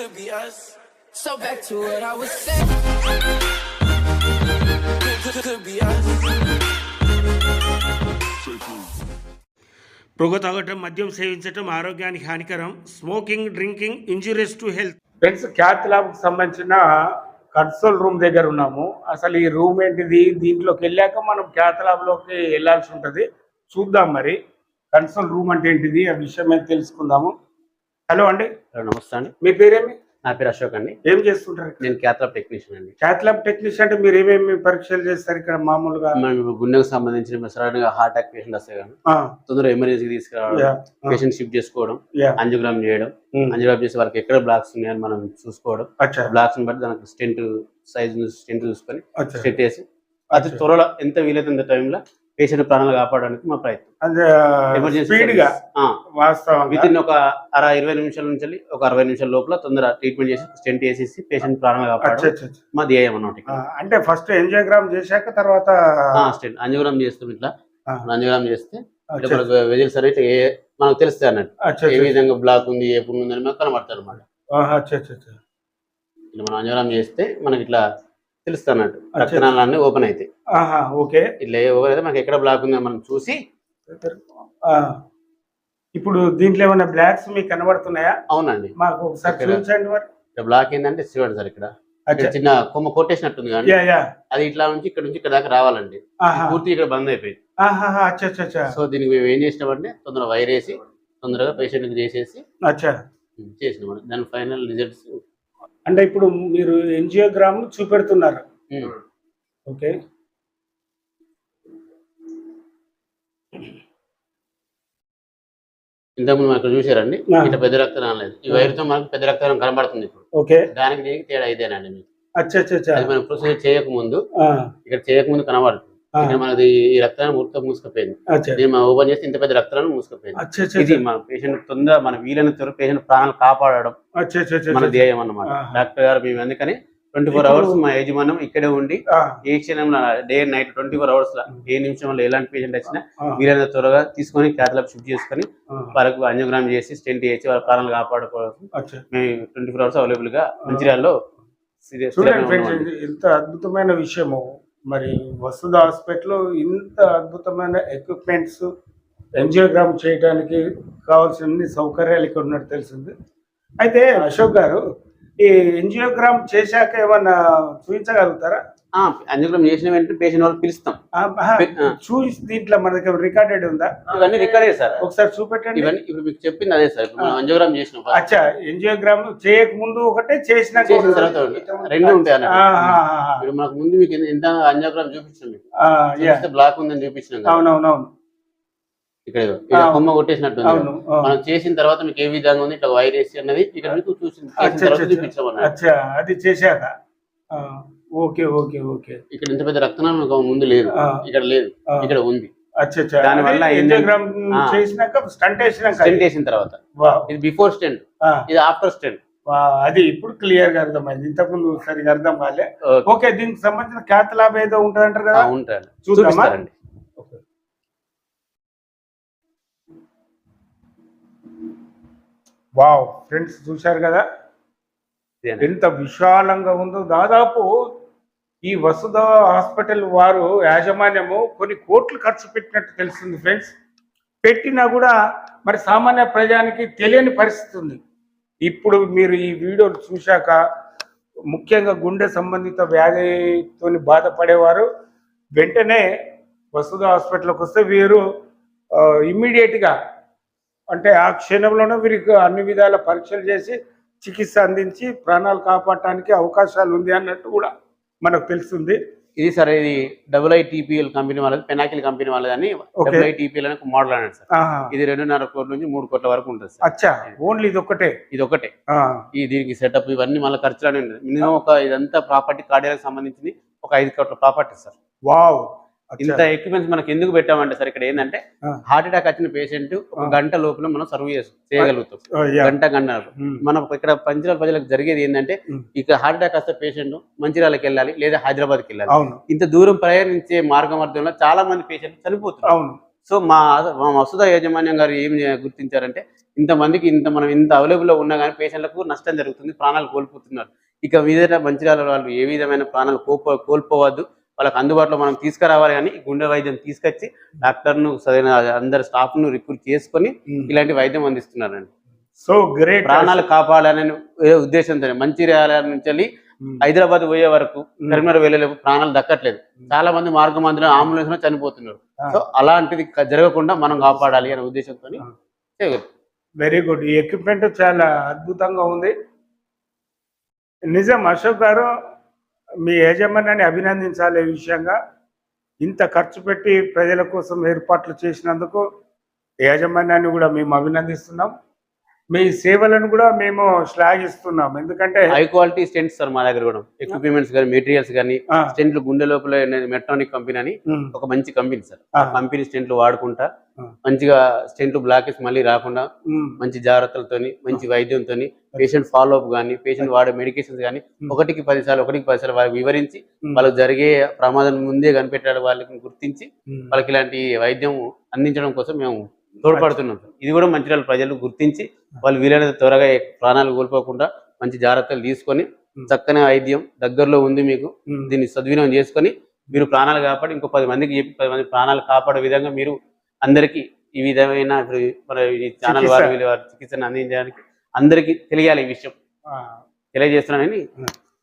could be us. So back to what I was saying. Could, could, could be us. పొగ తాగటం మద్యం సేవించటం ఆరోగ్యానికి హానికరం. Smoking drinking injurious to health. Friends cath ల్యాబ్కి సంబంధించిన కన్సోల్ రూమ్ దగ్గర ఉన్నాము. అసలు ఈ రూమ్ ఏంటిది? దీంట్లోకి వెళ్ళాక మనం క్యాత్ ల్యాబ్లోకి వెళ్ళాల్సి ఉంటుంది. చూద్దాం మరి. కన్సోల్ రూమ్ అంటే ఏంటిది? ఆ విషయం తెలుసుకుందాము. హలో అండి. హలో నమస్తే అండి. మీ పేరేమి? నా పేరు అశోక్ అండి. ఏం చేస్తుంటారు నేను క్యాథలాబ్ టెక్నీషియన్ అండి. క్యాత్ ల్యాబ్ టెక్నీషియన్ అంటే మీరు ఏమేమి పరీక్షలు చేస్తారు ఇక్కడ మామూలుగా? గుండెకు సంబంధించిన సడన్గా హార్ట్ అటాక్ పేషెంట్ వస్తాయి కానీ తొందరగా ఎమర్జెన్సీ తీసుకురావడం పేషెంట్ షిఫ్ట్ చేసుకోవడం అంజోగ్రామ్ చేయడం అంజోగ్రామ్ చేసి వాళ్ళకి ఎక్కడ బ్లాక్స్ ఉన్నాయని మనం చూసుకోవడం బ్లాక్స్ బట్టి దానికి స్టెంట్ సైజ్ స్టెంట్ చూసుకొని స్టెంట్ వేసి అతి త్వరలో ఎంత వీలైతే టైంలో పేషెంట్ ప్రాణాలు కాపాడడానికి మా ప్రయత్నం. అదే ఎమర్జెన్సీ స్పీడ్గా వాస్తవంగా. విత్ ఇన్ ఒక అర ఇరవై నిమిషాల నుంచి ఒక అరవై నిమిషాల లోపల తొందర ట్రీట్మెంట్ చేసి స్టెంట్ వేసేసి పేషెంట్ ప్రాణాలు కాపాడడం. మా ధ్యేయం అన్నమాట అంటే ఫస్ట్ ఎంజియోగ్రామ్ చేశాక తర్వాత స్టెంట్ అంజోగ్రామ్ చేస్తాం ఇట్లా. ఆ. అంజోగ్రామ్ చేస్తే ఇట్లా వెజిల్స్ అనేవి ఏ మనకు తెలుస్తాయి అన్నట్టు. ఏ. విధంగా బ్లాక్ ఉంది ఏ పుండు ఉంది అని మనకు కనబడతారు అచ్చా. ఇట్లా మనం అంజోగ్రామ్ చేస్తే మనకి ఇట్లా అచ్చా. రక్తనాళాలన్నీ ఓపెన్ ఆహా, ఓకే. ఇట్లా ఓపెన్ అయితే మనకి ఎక్కడ బ్లాక్ ఉందో మనం చూసి ఇప్పుడు దీంట్లో ఏమైనా బ్లాక్స్ మీకు కనబడుతున్నాయా? అవునండి. మాకు ఒకసారి. చూపించండి మరి. బ్లాక్ ఏంటంటే చూడండి సార్ ఇక్కడ. చిన్న కొమ్మ కొట్టేసినట్టుంది కానీ అది ఇట్లా నుంచి ఇక్కడ నుంచి ఇక్కడ దాకా రావాలండి. పూర్తి ఇక్కడ బంద్ అయిపోయింది. ఆహా, అచ్చా అచ్చా అచ్చా. సో దీనికి మేము ఏం చేసినామంటే తొందరగా వైర్ వేసి తొందరగా పేషెంట్కి చేసేసి అచ్చా. చేసినాం దాని ఫైనల్ రిజల్ట్స్ అంటే ఇప్పుడు మీరు ఎంజియోగ్రామ్ చూపెడుతున్నారు. ఓకే. ఇంతకుముందు మనం ఇక్కడ చూసారండి. ఇట్లా పెద్ద రక్తనాళం లేదు. ఈ వైరుతో మనకు పెద్ద రక్తనాళం కనబడుతుంది ఇప్పుడు. ఓకే. దానికి దీనికి తేడా ఇదేనండి మీకు. అచ్చా అచ్చా మనం ప్రొసీజర్ చేయకముందు ఇక్కడ చేయకముందు కనబడుతుంది. మనది ఈ రక్తనాళం మొత్తం మూసుకుపోయింది. మనం ఓపెన్ చేస్తే ఇంత పెద్ద రక్తనాళం మూసుకుపోయింది. ఇది మన పేషెంట్ తొందర మన వీలైన త్వర పేషెంట్ ప్రాణాలు కాపాడడం మన. ధ్యేయం అన్నమాట. డాక్టర్ గారు మేము అందుకని ట్వంటీ ఫోర్ అవర్స్ మా యజమానం ఇక్కడే ఉండి ఏ క్షణంలో డే నైట్ ట్వంటీ ఫోర్ అవర్స్లో ఏ నిమిషంలో ఎలాంటి పేషెంట్ వచ్చినా ఆ, వీలైనంత త్వరగా తీసుకొని క్యాథలాబ్ షిఫ్ట్ చేసుకొని వాళ్ళకు అంజోగ్రామ్ చేసి స్టెంట్ చేసి వాళ్ళ ప్రాణాలు కాపాడుకోవడం. మేము ట్వంటీ ఫోర్ అవర్స్ అవైలబుల్గా మంచిర్యాలలో ఎంత అద్భుతమైన విషయము. మరి వసుధ హాస్పిటల్ ఇంత అద్భుతమైన ఎక్విప్మెంట్స్ ఎంజియోగ్రామ్ చేయడానికి కావాల్సిన సౌకర్యాలు ఇక్కడ ఉన్నట్టు తెలిసింది. అయితే అశోక్ గారు ఈ ఎంజియోగ్రామ్ చేశాక ఏమన్నా చూపించగలుగుతారా? అంజోగ్రామ్ చేసిన వెంటనే పేషెంట్ వాళ్ళు పిలుస్తాం. చూసి దీంట్లో మన దగ్గర రికార్డెడ్ ఉందా ఇవన్నీ రికార్డే సార్ ఒకసారి చూపెట్టండి ఇవన్నీ ఇప్పుడు మీకు చెప్పింది అదే సార్ అంజోగ్రామ్ చేసినాం. అచ్చా ఎంజియోగ్రామ్ చేయక ముందు ఒకటే చేసిన ఒకటి. తర్వాత. రెండు ఉంటాయి. ఇప్పుడు మనకు ముందు మీకు ఎంత- అంజోగ్రామ్ చూపించాం మీకు బ్లాక్ ఉందని చూపించినాం. అవునవునవును ఇక్కడ. కొమ్మ కొట్టేసినట్టు. మనం చేసిన తర్వాత మీకు ఏ విధంగా ఉంది ఇట్లా వైర్ వేసి అన్నది ఇక్కడ మీకు చేసిన తర్వాత చూపించాం అది చేశాక ఓకే ఓకే ఓకే. ఇక్కడ ఇంత పెద్ద రక్తనాళం ముందు లేదు. ఇక్కడ లేదు. ఇక్కడ ఉంది. ఎంజియోగ్రామ్ ఆ. చేసినాక స్టంట్ వేసినాక స్టెంట్ వేసిన తర్వాత. వావ్. ఇది బిఫోర్ స్టెంట్ ఇది ఆఫ్టర్ స్టెంట్ అది ఇప్పుడు క్లియర్గా అర్థమైంది. ఇంతకుముందు సరిగా అర్థం కాలే. ఓకే. దీనికి సంబంధించిన ఖ్యాత లాభ ఏదో ఉంటుంది అంటారు కదా ఉంటాయండి చూద్దామా? వావ్ ఫ్రెండ్స్ చూశారు కదా. ఎంత విశాలంగా ఉందో. దాదాపు ఈ వసుధ హాస్పిటల్ వారు యాజమాన్యము కొన్ని కోట్లు ఖర్చు పెట్టినట్టు తెలుస్తుంది ఫ్రెండ్స్. పెట్టినా కూడా మరి సామాన్య ప్రజానికి తెలియని పరిస్థితి ఉంది. ఇప్పుడు మీరు ఈ వీడియో చూశాక ముఖ్యంగా గుండె సంబంధిత వ్యాధితో బాధపడేవారు వెంటనే వసుధ హాస్పిటల్కి వస్తే వీరు ఇమ్మీడియట్గా అంటే ఆ క్షణంలోనే వీరికి అన్ని విధాల పరీక్షలు చేసి చికిత్స అందించి ప్రాణాలు కాపాడటానికి అవకాశాలు ఉంది అన్నట్టు కూడా మనకు తెలుస్తుంది. ఇది సార్ ఇది డబుల్ ఐ టీపీఎల్ కంపెనీ వాళ్ళది పెనాకిల్ కంపెనీ వాళ్ళది అని డబుల్ ఐ టీపీఎల్ అని ఒక మోడల్ అన్నాడు సార్. ఇది రెండున్నర కోట్ల నుంచి మూడు కోట్ల వరకు ఉంటుంది సార్. అచ్చా ఓన్లీ ఇది ఒక్కటే? ఇది ఒకటే ఈ దీనికి సెటప్ ఇవన్నీ మళ్ళీ ఖర్చులు అనేది మినిమం ఒక ఇదంతా ప్రాపర్టీ కార్డియాలకు సంబంధించింది ఒక ఐదు కోట్ల ప్రాపర్టీ సార్. వావ్. ఇంత ఎక్విప్మెంట్స్ మనకి ఎందుకు పెట్టామంటే సార్ ఇక్కడ ఏంటంటే. హార్ట్ అటాక్ వచ్చిన పేషెంట్ ఒక. గంట లోపల మనం సర్వ్ చేయగలుగుతాం. గంట గంట మనం ఇక్కడ పంచరాల ప్రజలకు జరిగేది ఏంటంటే ఉమ్. ఇక హార్ట్ అటాక్ వస్తే పేషెంట్ మంచిర్యాలకు వెళ్ళాలి లేదా హైదరాబాద్కి వెళ్ళాలి. ఇంత దూరం ప్రయాణించే మార్గ మధ్యంలో చాలా మంది పేషెంట్ చనిపోతున్నారు. అవును. సో మా మా వసుధ యాజమాన్యం గారు ఏం గుర్తించారంటే ఇంతమందికి ఇంత మనం ఇంత అవైలబుల్లో ఉన్నా కానీ పేషెంట్లకు నష్టం జరుగుతుంది ప్రాణాలు కోల్పోతున్నారు. ఇక మీద మంచిర్యాల వాళ్ళు ఏ విధమైన ప్రాణాలు కోల్పో కోల్పోవద్దు. వాళ్ళకి అందుబాటులో మనం తీసుకురావాలి కానీ గుండె వైద్యం తీసుకొచ్చి డాక్టర్ను సరైన అందరి స్టాఫ్ను రిక్రూట్ చేసుకొని ఇలాంటి వైద్యం అందిస్తున్నారండి. సో గ్రేట్ ప్రాణాలు కాపాడాలనే ఉద్దేశంతో మంచిర్యాల నుంచి వెళ్ళి హైదరాబాద్ పోయే వరకు కరీంనగర్ వెళ్ళే ప్రాణాలు దక్కట్లేదు. చాలా మంది మార్గ మధ్యలో అంబులెన్స్లో చనిపోతున్నారు సో అలాంటిది జరగకుండా మనం కాపాడాలి అనే ఉద్దేశంతో వెరీ గుడ్ ఈ ఎక్విప్మెంట్ చాలా అద్భుతంగా ఉంది. నిజం అశోక్ గారు మీ యాజమాన్యాన్ని అభినందించాలి ఈ విషయంగా. ఇంత ఖర్చు పెట్టి ప్రజల కోసం ఏర్పాట్లు చేసినందుకు యాజమాన్యాన్ని కూడా మేము అభినందిస్తున్నాం. మీ సేవలను కూడా మేము శ్లాఘిస్తున్నాం. ఎందుకంటే హై క్వాలిటీ స్టెంట్స్ సార్ మా దగ్గర కూడా. ఎక్విప్మెంట్స్ కానీ మెటీరియల్స్ కానీ స్టెంట్లు గుండె లోపల మెట్రానిక్ కంపెనీ అని ఒక మంచి కంపెనీ సార్. కంపెనీ స్టెంట్లు వాడుకుంటా. మంచిగా స్టెంట్లు బ్లాకేజ్ మళ్ళీ రాకుండా మంచి జాగ్రత్తలతోని మంచి వైద్యంతో పేషెంట్ ఫాలో అప్ కానీ పేషెంట్ వాడే మెడికేషన్స్ కానీ. ఒకటికి పది సార్లు ఒకటికి పది సార్లు వాళ్ళకి వివరించి వాళ్ళకి జరిగే ప్రమాదం ముందే కనిపెట్టాడు వాళ్ళకి గుర్తించి. వాళ్ళకి ఇలాంటి వైద్యం అందించడం కోసం మేము తోడ్పడుతున్నాం. ఇది కూడా మంచిర్యాల ప్రజలు గుర్తించి వాళ్ళు వీలైనంత త్వరగా ప్రాణాలు కోల్పోకుండా మంచి జాగ్రత్తలు తీసుకొని. చక్కని వైద్యం దగ్గరలో ఉంది మీకు. దీన్ని సద్వినియోగం చేసుకొని మీరు ప్రాణాలు కాపాడి ఇంకో పది మందికి చెప్పి పది మంది ప్రాణాలు కాపాడే విధంగా మీరు అందరికీ ఈ విధమైన ఇప్పుడు మన ఈ ఛానల్. వారి వీళ్ళ వారి చికిత్సను అందించడానికి అందరికీ తెలియాలి ఈ విషయం తెలియజేస్తున్నానని.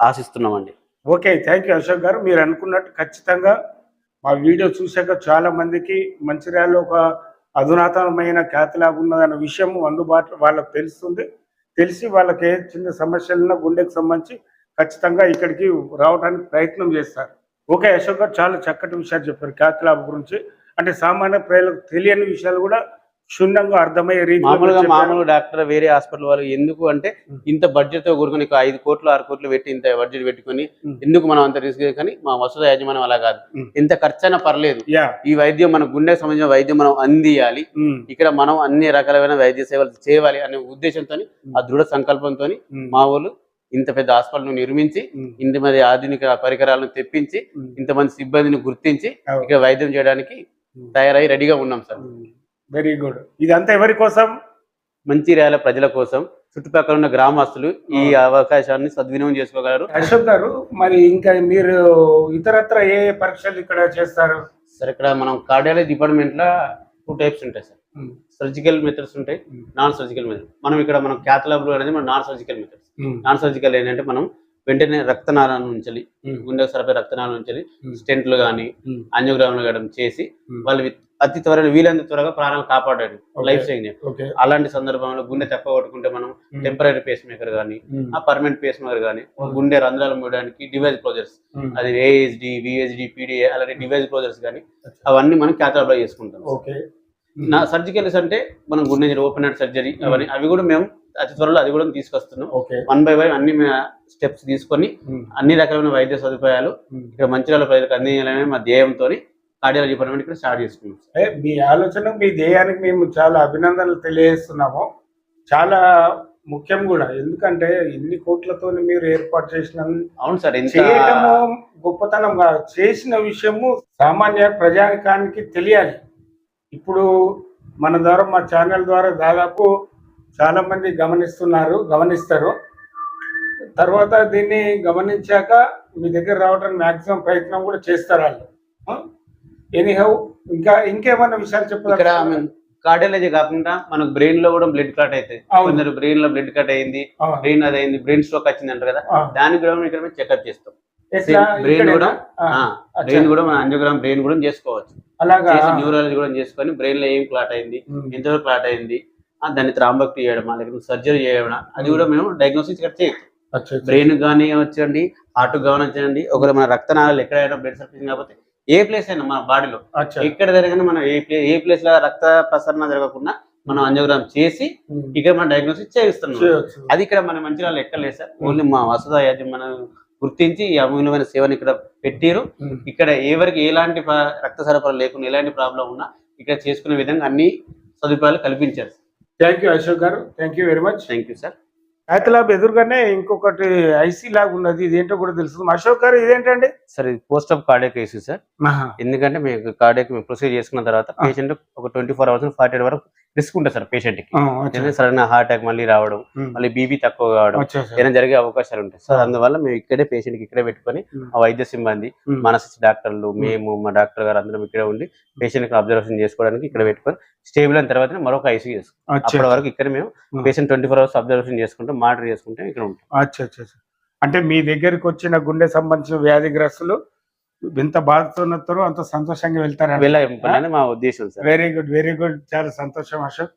ఆశిస్తున్నామండి okay thank you Ashok garu మీరు అనుకున్నట్టు ఖచ్చితంగా మా వీడియో చూశాక చాలా మందికి మంచిర్యాలలో ఒక అధునాతనమైన ఖ్యాతి ఉన్నదన్న విషయం అందుబాటులో వాళ్ళకు తెలుస్తుంది. తెలిసి వాళ్ళకి ఏ చిన్న సమస్యలున్నా గుండెకు సంబంధించి ఖచ్చితంగా ఇక్కడికి రావడానికి ప్రయత్నం చేస్తారు. ఓకే అశోక్ గారు చాలా చక్కటి విషయాలు చెప్పారు. ఖ్యాతి గురించి. అంటే సామాన్య ప్రజలకు తెలియని విషయాలు కూడా క్షుణ్ణంగా అర్థమయ్యే మామూలుగా రీతిలో మామూలు డాక్టర్ వేరే హాస్పిటల్ వాళ్ళు ఎందుకు అంటే. ఇంత బడ్జెట్తో కూడుకుని ఐదు కోట్లు ఆరు కోట్లు పెట్టి ఇంత బడ్జెట్ పెట్టుకొని. ఎందుకు మనం అంత రిస్క్ కానీ మా వసతి యాజమాన్యం అలా కాదు. ఎంత ఖర్చైనా పర్లేదు. ఈ వైద్యం మన గుండెకి సంబంధించిన వైద్యం మనం అందియాలి. ఇక్కడ మనం అన్ని రకాలైన వైద్య సేవలు చేయాలి అనే ఉద్దేశంతో ఆ దృఢ సంకల్పంతో మా వాళ్ళు ఇంత పెద్ద హాస్పిటల్ నిర్మించి ఇంతమంది ఆధునిక పరికరాలను తెప్పించి. ఇంతమంది సిబ్బందిని గుర్తించి. ఇక్కడ వైద్యం చేయడానికి తయారై రెడీగా ఉన్నాం సార్. Very good. ఇదంతా ఎవరి కోసం? మంచిర్యాల ప్రజల కోసం చుట్టుపక్కల ఉన్న గ్రామస్తులు ఈ అవకాశాన్ని సద్వినియోగం చేసుకోగలరు. అశోక్ గారు మరి ఇంకా మీరు ఇతరత్ర ఏ పరీక్షలు ఇక్కడ చేస్తారు? సార్ ఇక్కడ మనం కార్డియాలజీ డిపార్ట్మెంట్లో టూ టైప్స్ ఉంటాయి సార్. సర్జికల్ మెథడ్స్ ఉంటాయి నాన్ సర్జికల్ మెథడ్. మనం ఇక్కడ మనం క్యాథ్ ల్యాబ్లో అనేది మనం non surgical methods. Non surgical ఏంటంటే మనం వెంటనే రక్తనాళం నుంచి ఉమ్, గుండె సరఫరా రక్తనాళం నుంచి ఉమ్, స్టెంట్లు కానీ ఆంజియోగ్రామ్లు కానీ చేసి. వాళ్ళు వి- అతి త్వరగా వీలైనంత త్వరగా ప్రాణాలు కాపాడాడు. లైఫ్ సేవింగ్ అలాంటి సందర్భంలో గుండె తక్కువ కొట్టుకుంటే మనం టెంపరీ పేస్ మేకర్ ఉమ్, ఆ పర్మనెంట్ పేస్ మేకర్ Hmm. గుండె రంధ్రాలు మూయడానికి డివైస్ క్లోజర్స్ అది ఏఎస్డి విఎస్డి పీడిఏ అలాంటి డివైస్ క్లోజర్స్ కానీ అవన్నీ మనం క్యాథలాబ్లో చేసుకుంటాం. ఓకే. నా సర్జికల్స్ అంటే మనం గుండె ఓపెన్ హార్ట్ సర్జరీ అవన్నీ అవి కూడా మేము అతి త్వరలో అది కూడా తీసుకొస్తున్నాం. వన్ బై వన్ అన్ని స్టెప్స్ తీసుకొని అన్ని రకాలైన వైద్య సదుపాయాలు. ఇక్కడ మంచిర్యాల ప్రజలకు అందించాలనే మా ధ్యేయంతో కార్డియాలజీ డిపార్ట్మెంట్ ఇక్కడ స్టార్ట్ చేసుకున్నాం ఏ, మీ ఆలోచన మీ ధ్యేయానికి మేము చాలా అభినందనలు తెలియజేస్తున్నాము. చాలా ముఖ్యం కూడా. ఎందుకంటే ఇన్ని కోట్లతో మీరు ఏర్పాటు చేసిన అవును సార్ ఎంత చేయటము గొప్పతనం కాదు. చేసిన విషయము సామాన్య ప్రజానికానికి తెలియాలి. ఇప్పుడు మన ద్వారా మా ఛానల్ ద్వారా దాదాపు చాలా మంది గమనిస్తున్నారు గమనిస్తారు. తర్వాత దీన్ని గమనించాక మీ దగ్గర రావడానికి మాక్సిమం ప్రయత్నం కూడా చేస్తారు వాళ్ళు. ఎనీహౌ ఇంకా ఇంకేమన్నా విషయాలు చెప్పాలి కార్డియాలజీ కాకుండా మనకు బ్రెయిన్లో కూడా బ్లడ్ క్లాట్ అవుతుంది. కొందరు బ్రెయిన్లో బ్లడ్ కట్ అయింది బ్రెయిన్ అది అయింది బ్రెయిన్ స్ట్రోక్ వచ్చింది అంటారు కదా దానికి కూడా ఇక్కడ చెకప్ చేస్తాం బ్రెయిన్? కూడా. బ్రెయిన్ కూడా మన అంజోగ్రామ్ బ్రెయిన్ కూడా చేసుకోవచ్చు అలాగా న్యూరాలజీ కూడా చేసుకొని బ్రెయిన్లో ఏం క్లాట్ అయింది. ఎంతవరకు క్లాట్ అయింది దాన్ని త్రాంబక్తి చేయడమా లేకపోతే సర్జరీ చేయడం అది కూడా మేము డయాగ్నోసిస్ ఇక్కడ చేయొచ్చు. బ్రెయిన్ కానీ వచ్చండి హార్ట్ కానీ వచ్చండి ఒకవేళ మన రక్తనాళాలు ఎక్కడైనా బ్లడ్ సర్క్యులేషన్ కాకపోతే ఏ ప్లేస్ అయినా మన బాడీలో. ఎక్కడ జరిగినా మనం ఏ ప్లే ఏ ప్లేస్లో రక్త ప్రసరణ జరగకుండా మనం అంజోగ్రామ్ చేసి. ఇక్కడ మనం డయాగ్నోసిస్ చేయిస్తున్నాం. అది ఇక్కడ మన మంచిర్యాలలో ఎక్కలేదు సార్ ఓన్లీ మా వసత యాజమాన్యం గుర్తించి ఈ అమూల్యమైన సేవను ఇక్కడ పెట్టారు. ఇక్కడ ఎవరికి ఎలాంటి రక్త సరఫరా లేకుండా ఎలాంటి ప్రాబ్లం ఉన్నా ఇక్కడ చేసుకునే విధంగా అన్ని సదుపాయాలు కల్పించారు థ్యాంక్ యూ అశోక్ గారు thank you very much thank you sir pathlab ఎదురుగానే ఇంకొకటి ఐసీ లాగా ఉన్నది. ఇదేంటో కూడా తెలుస్తుంది. అశోక్ గారు ఇదేంటండి? సార్ ఇది post of cardiac issue sir. ఎందుకంటే మీకు కార్డియక్ ప్రొసీజర్ చేసుకున్న తర్వాత పేషెంట్ ఒక ట్వంటీ ఫోర్ అవర్స్ ఫార్టీ వరకు రిస్క్ ఉంటుంది సార్ పేషెంట్కి. సడన్ హార్ట్ అటాక్ మళ్ళీ రావడం. మళ్ళీ బీపీ తక్కువ కావడం సార్. ఏదైనా జరిగే అవకాశాలు ఉంటాయి సో అందువల్ల మేము ఇక్కడే పేషెంట్కి ఇక్కడే పెట్టుకొని. ఆ వైద్య సిబ్బంది. మనసి డాక్టర్లు మేము మా డాక్టర్ గారు అందరం ఇక్కడే ఉండి పేషెంట్కి అబ్జర్వేషన్ చేసుకోవడానికి ఇక్కడ పెట్టుకొని స్టేబుల్ అయిన తర్వాత మరొక ఐసీ అచ్చా. అప్పటి వరకు ఇక్కడ మేము. Patient twenty four hours observation చేసుకుంటే మానిటర్ చేసుకుంటే ఇక్కడ ఉంటాం. అంటే మీ దగ్గరికి వచ్చిన గుండె సంబంధించిన వ్యాధిగ్రస్తులు ఎంత బాధతో ఉన్నారో అంత సంతోషంగా వెళ్తారని. మా ఉద్దేశం sir. Very good very good చాలా సంతోషం అశోక్.